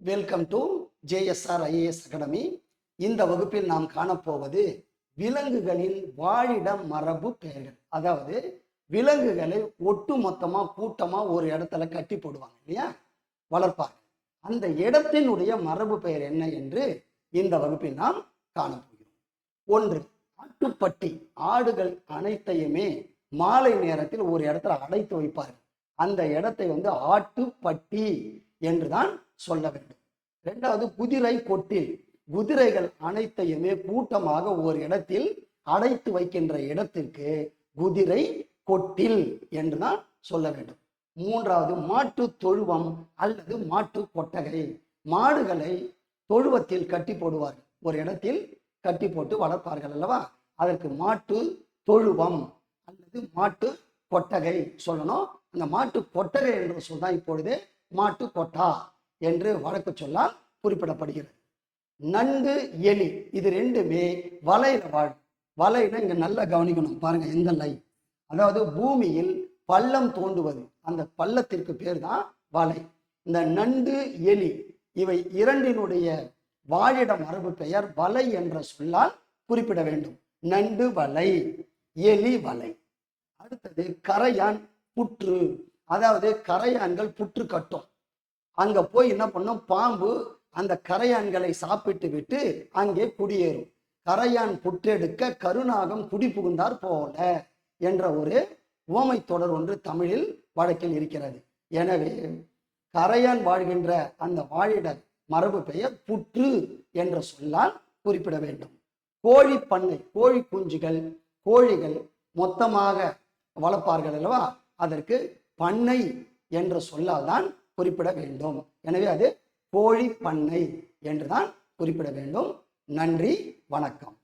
Welcome to JSR IAS academy இந்த வகுப்பில் நாம் காணப்போவது விலங்குகளின் வாழிட மரபு பெயர்கள். அதாவது விலங்குகளை ஒட்டு மொத்தமாக கூட்டமாக ஒரு இடத்துல கட்டி போடுவாங்க இல்லையா? வளர்ப்பாங்க. அந்த இடத்தினுடைய மரபு பெயர் என்ன என்று இந்த வகுப்பில் நாம் காணப்போகிறோம். ஒன்று ஆட்டுப்பட்டி. ஆடுகள் அனைத்தையுமே மாலை நேரத்தில் ஒரு இடத்துல அடைத்து வைப்பார்கள். அந்த இடத்தை வந்து ஆட்டுப்பட்டி என்றுதான் சொல்ல வேண்டும். இரண்டாவது குதிரை கொட்டில். குதிரைகள் அனைத்தையுமே கூட்டமாக ஒரு இடத்தில் அடைத்து வைக்கின்ற இடத்திற்கு குதிரை கொட்டில் என்றுதான் சொல்ல வேண்டும். மூன்றாவது மாட்டு தொழுவம் அல்லது மாட்டு கொட்டகை. மாடுகளை தொழுவத்தில் கட்டி போடுவார்கள். ஒரு இடத்தில் கட்டி போட்டு வளர்ப்பார்கள் அல்லவா? அதற்கு மாட்டு தொழுவம் அல்லது மாட்டு கொட்டகை சொல்லணும். அந்த மாட்டு கொட்டகை என்று சொன்னால் இப்பொழுது மாட்டு கொட்டா என்று வழக்கு சொல்லால் குறிப்பிடப்படுகிறது. நண்டு எலி இது ரெண்டுமே வலையில வாழும் வலையில இங்க நல்லா கவனிக்கணும். பாருங்க எந்த லை அதாவது பூமியில் பள்ளம் தோண்டுவது. அந்த பள்ளத்திற்கு பேர் தான் வலை. இந்த நண்டு எலி இவை இரண்டினுடைய வாழிட மரபு பெயர் வலை என்ற சொல்லால் குறிப்பிட வேண்டும். நண்டு வலை எலி வலை. அடுத்தது கரையான் புற்று. அதாவது கரையான்கள் புற்று கட்டும். அங்க போய் என்ன பண்ணும்? பாம்பு அந்த கரையான்களை சாப்பிட்டு விட்டு அங்கே குடியேறும். கரையான் புற்றெடுக்க கருநாகம் குடி புகுந்தார் போல என்ற ஒரு உவமை தொடர் ஒன்று தமிழில் வழக்கில் இருக்கிறது. எனவே கரையான் வாழ்கின்ற அந்த வாழிட மரபு பெயர் புற்று என்ற சொல்லால் குறிப்பிட வேண்டும். கோழி பண்ணை கோழி குஞ்சுகள் கோழிகள் மொத்தமாக வளர்ப்பார்கள் அல்லவா? அதற்கு பண்ணை என்ற சொல்லால் தான் குறிப்பிட வேண்டும். எனவே அது கோழி பண்ணை என்றுதான் குறிப்பிட வேண்டும். நன்றி வணக்கம்.